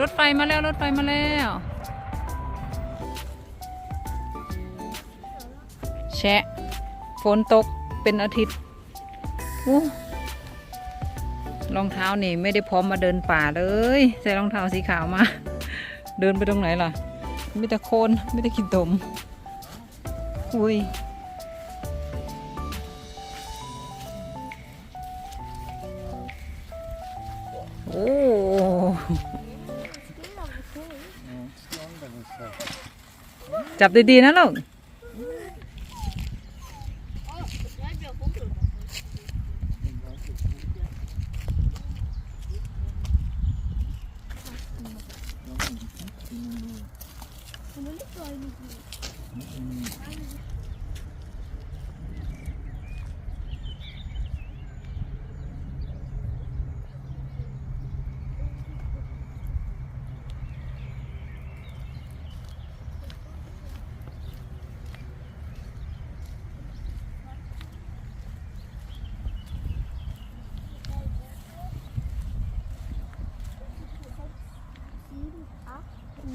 รถไฟมาแล้วรถไฟมาแล้วแชะฝนตกเป็นอาทิตย์รองเท้านี่ไม่ได้พร้อมมาเดินป่าเลย ใส่รองเท้าสีขาวมา เดินไปตรงไหนล่ะไมีแต่โคลนมีแต่ขี้ตมอุ้ยโอ้ จับดีๆนะลูก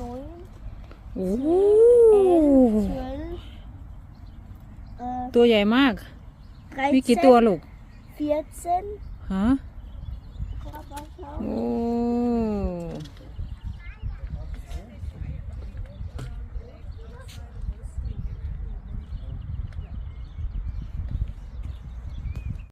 neun, โอ้ elf, zwölf, äh, ตัวใหญ่มาก มีกี่ dreizehn, ตัวลูก vierzehn, ฮะ Körper โอ้